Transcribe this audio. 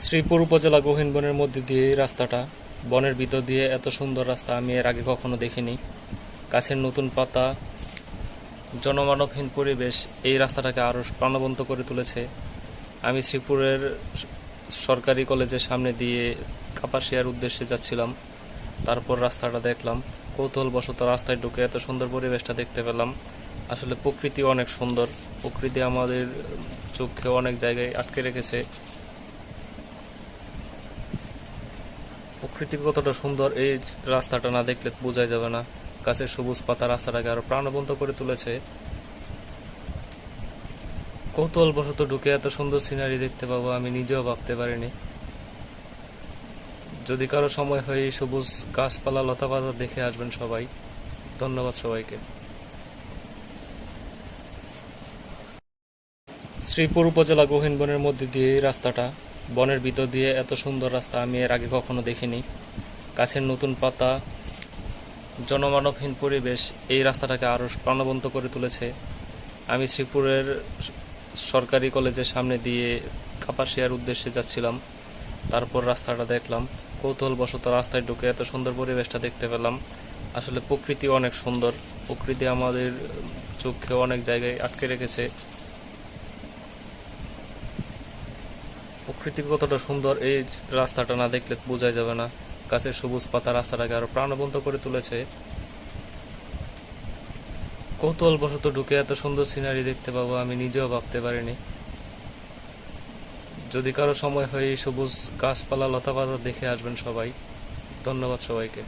শ্রীপুর উপজেলা গহীন বনের মধ্যে দিয়ে এই রাস্তাটা, বনের ভিতর দিয়ে এত সুন্দর রাস্তা আমি এর আগে কখনো দেখিনি। গাছের নতুন পাতা, জনমানবহীন পরিবেশ এই রাস্তাটাকে আরও প্রাণবন্ত করে তুলেছে। আমি শ্রীপুরের সরকারি কলেজের সামনে দিয়ে কাপাসিয়ার উদ্দেশ্যে যাচ্ছিলাম। তারপর রাস্তাটা দেখলাম, কৌতূহলবশত রাস্তায় ঢুকে এত সুন্দর পরিবেশটা দেখতে পেলাম। আসলে প্রকৃতি অনেক সুন্দর, প্রকৃতি আমাদের চোখে অনেক জায়গায় আটকে রেখেছে। প্রকৃতি কতটা সুন্দর, এই রাস্তাটা না দেখলে বোঝাই যাবে না। গাছের সবুজ পাতা রাস্তাটাকে আরও প্রাণবন্ত করে তুলেছে। কৌতূহলবশত ঢুকে এত সুন্দর সিনারি দেখতে পাবো আমি নিজেও ভাবতে পারিনি। যদি কারও সময় হয় সবুজ গাছপালা লতাপাতা দেখে আসবেন সবাই। ধন্যবাদ সবাইকে। শ্রীপুর উপজেলা গহীন বনের মধ্যে দিয়ে এই রাস্তাটা বনের ভিতর দিয়ে এত সুন্দর রাস্তা আমি এর আগে কখনো দেখিনি। গাছের নতুন পাতা, জনমানবহীন পরিবেশ এই রাস্তাটাকে আরও প্রাণবন্ত করে তুলেছে। আমি শ্রীপুরের সরকারি কলেজের সামনে দিয়ে কাপাসিয়ার উদ্দেশ্যে যাচ্ছিলাম। তারপর রাস্তাটা দেখলাম, কৌতূহলবশত রাস্তায় ঢুকে এত সুন্দর পরিবেশটা দেখতে পেলাম। আসলে প্রকৃতি অনেক সুন্দর। প্রকৃতি আমাদের চোখে অনেক জায়গায় আটকে রেখেছে। প্রকৃতি কতটা সুন্দর, এই রাস্তাটা না দেখলে বোঝাই যাবে না। গাছের সবুজ পাতা রাস্তাটাকে আরও প্রাণবন্ত করে তুলেছে। কৌতূহলবশত ঢুকে এত সুন্দর সিনারি দেখতে পাবো আমি নিজেও ভাবতে পারিনি। যদি কারও সময় হয় এই সবুজ গাছপালা লতাপাতা দেখে আসবেন সবাই। ধন্যবাদ সবাইকে।